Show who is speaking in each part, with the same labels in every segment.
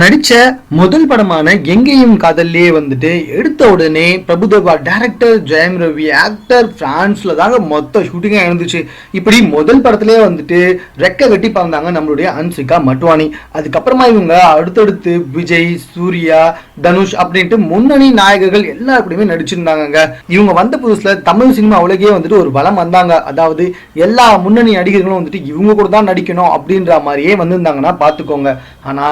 Speaker 1: Ready? நடிச்ச முதல் படமான எங்கேயும் காதல்லே வந்துட்டு எடுத்த உடனே பிரபுதேவா டேரக்டர் ஜெயம் ரவி ஆக்டர் பிரான்ஸ்ல தாங்க மொத்த ஷூட்டிங்காக இருந்துச்சு. இப்படி முதல் படத்திலே வந்துட்டு ரெக்க கட்டி பறந்தாங்க நம்மளுடைய அன்சிகா மட்வானி அதுக்கப்புறமா இவங்க அடுத்தடுத்து விஜய் சூர்யா தனுஷ் அப்படின்ட்டு முன்னணி நாயகர்கள் எல்லாருக்கூடயுமே நடிச்சிருந்தாங்கங்க. இவங்க வந்த புதுசுல தமிழ் சினிமா உலகே வந்துட்டு ஒரு வளம் வந்தாங்க. அதாவது எல்லா முன்னணி நடிகர்களும் வந்துட்டு இவங்க கூட தான் நடிக்கணும் அப்படின்ற மாதிரியே வந்திருந்தாங்கன்னா பார்த்துக்கோங்க ஆனா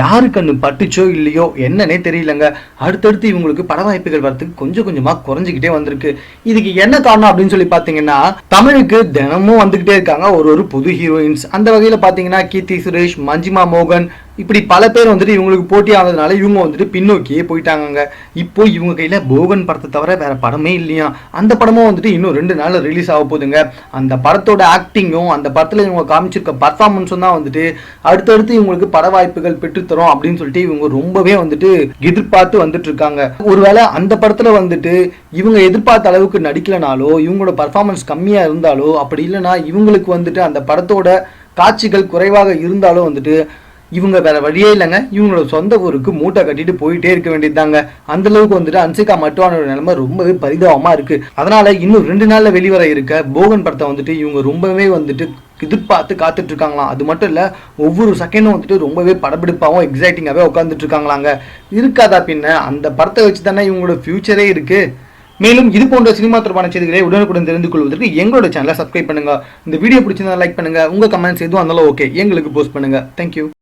Speaker 1: யாரு கண்ணு பட்டுச்சோ இல்லையோ என்னன்னே தெரியலங்க. அடுத்தடுத்து இவங்களுக்கு பட வாய்ப்புகள் வரதுக்கு கொஞ்சம் கொஞ்சமா குறைஞ்சிக்கிட்டே வந்திருக்கு. இதுக்கு என்ன காரணம் அப்படின்னு சொல்லி பாத்தீங்கன்னா தமிழுக்கு தினமும் வந்துகிட்டே இருக்காங்க ஒரு ஒரு புது ஹீரோயின்ஸ் அந்த வகையில பாத்தீங்கன்னா கீர்த்தி சுரேஷ் மஞ்சிமா மோகன் இப்படி பல பேர் வந்துட்டு இவங்களுக்கு போட்டி ஆனதுனால இவங்க வந்துட்டு பின்னோக்கியே போயிட்டாங்க இப்போ இவங்க கையில் போகன் படத்தை தவிர வேற படமே இல்லையா? அந்த படமும் வந்துட்டு இன்னும் ரெண்டு நாள் ரிலீஸ் ஆக போகுதுங்க. அந்த படத்தோட ஆக்டிங்கும் அந்த படத்தில் இவங்க காமிச்சிருக்க பர்ஃபார்மன்ஸும் தான் வந்துட்டு அடுத்தடுத்து இவங்களுக்கு பட வாய்ப்புகள் பெற்றுத்தரும் அப்படின்னு சொல்லிட்டு இவங்க ரொம்பவே வந்துட்டு எதிர்பார்த்து வந்துட்டு இருக்காங்க ஒருவேளை அந்த படத்தில் வந்துட்டு இவங்க எதிர்பார்த்த அளவுக்கு நடிக்கலனாலோ இவங்களோட பர்ஃபார்மன்ஸ் கம்மியாக இருந்தாலோ அப்படி இல்லைன்னா இவங்களுக்கு வந்துட்டு அந்த படத்தோட காட்சிகள் குறைவாக இருந்தாலும் வந்துட்டு இவங்க வேற வழியே இல்லைங்க. இவங்களோட சொந்த ஊருக்கு மூட்டை கட்டிட்டு போயிட்டே இருக்க வேண்டியதுதாங்க. அந்த அளவுக்கு வந்துட்டு அன்சிகா மட்டுவானோட நிலைமை ரொம்பவே பரிதாபமா இருக்கு. அதனால இன்னும் ரெண்டு நாள்ல வெளிவர இருக்க போகன் படத்தை வந்துட்டு இவங்க ரொம்பவே வந்துட்டு எதிர்பார்த்து காத்துட்டு இருக்காங்களாம். அது மட்டும் இல்ல ஒவ்வொரு செகண்டும் வந்துட்டு ரொம்பவே படப்பிடிப்பாகவும் எக்ஸைட்டிங்காகவே உட்காந்துட்டு இருக்காங்களாங்க. இருக்காதா பின்ன? அந்த படத்தை வச்சு தானே இவங்களோட ஃபியூச்சரே இருக்கு. மேலும் இது போன்ற சினிமா தொடர்பான செய்திகளை உடனுக்குடன் தெரிந்து கொள்வதற்கு எங்களோட சேனலை சப்ஸ்கிரைப் பண்ணுங்க. இந்த வீடியோ பிடிச்சிருந்தா லைக் பண்ணுங்க. உங்க கமெண்ட்ஸ் எதுவும் இருந்தாலும் ஓகே எங்களுக்கு போஸ்ட் பண்ணுங்க. தேங்க்யூ